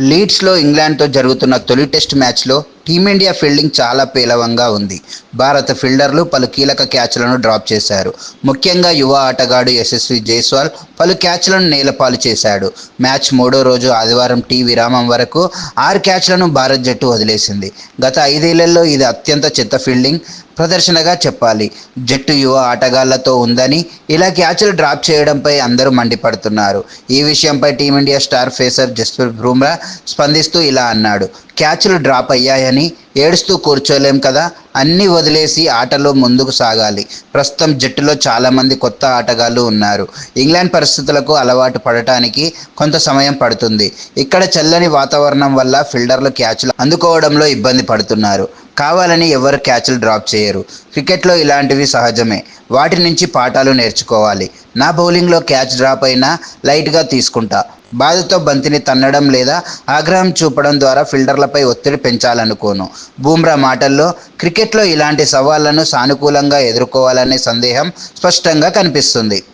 లీడ్స్లో ఇంగ్లాండ్తో జరుగుతున్న తొలి టెస్ట్ మ్యాచ్లో టీమిండియా ఫీల్డింగ్ చాలా పేలవంగా ఉంది. భారత ఫీల్డర్లు పలు కీలక క్యాచ్లను డ్రాప్ చేశారు. ముఖ్యంగా యువ ఆటగాడు యశస్వి జైస్వాల్ పలు క్యాచ్లను నేలపాలు చేశాడు. మ్యాచ్ మూడో రోజు ఆదివారం టీ విరామం వరకు ఆరు క్యాచ్లను భారత్ జట్టు వదిలేసింది. గత ఐదేళ్ళలో ఇది అత్యంత చెత్త ఫీల్డింగ్ ప్రదర్శనగా చెప్పాలి. జట్టు యువ ఆటగాళ్ళతో ఉందని ఇలా క్యాచ్లు డ్రాప్ చేయడంపై అందరూ మండిపడుతున్నారు. ఈ విషయంపై team India star pacer Jasprit Bumrah స్పందిస్తూ ఇలా అన్నాడు. క్యాచ్లు డ్రాప్ అయ్యాయని ఏడుస్తూ కూర్చోలేం కదా? అన్నీ వదిలేసి ఆటలో ముందుకు సాగాలి. ప్రస్తుతం జట్టులో చాలామంది కొత్త ఆటగాళ్ళు ఉన్నారు. ఇంగ్లాండ్ పరిస్థితులకు అలవాటు పడటానికి కొంత సమయం పడుతుంది. ఇక్కడ చల్లని వాతావరణం వల్ల ఫీల్డర్లు క్యాచ్లు అందుకోవడంలో ఇబ్బంది పడుతున్నారు. కావాలని ఎవరు క్యాచ్లు డ్రాప్ చేయరు. క్రికెట్లో ఇలాంటివి సహజమే. వాటి నుంచి పాఠాలు నేర్చుకోవాలి. నా బౌలింగ్లో క్యాచ్ డ్రాప్ అయినా లైట్గా తీసుకుంటా. బాధతో బంతిని తన్నడం లేదా ఆగ్రహం చూపడం ద్వారా ఫీల్డర్లపై ఒత్తిడి పెంచాలనుకోను. బూమ్రా మాటల్లో క్రికెట్ క్రికెట్లో ఇలాంటి సవాళ్ళను సానుకూలంగా ఎదుర్కోవాలనే సందేహం స్పష్టంగా కనిపిస్తుంది.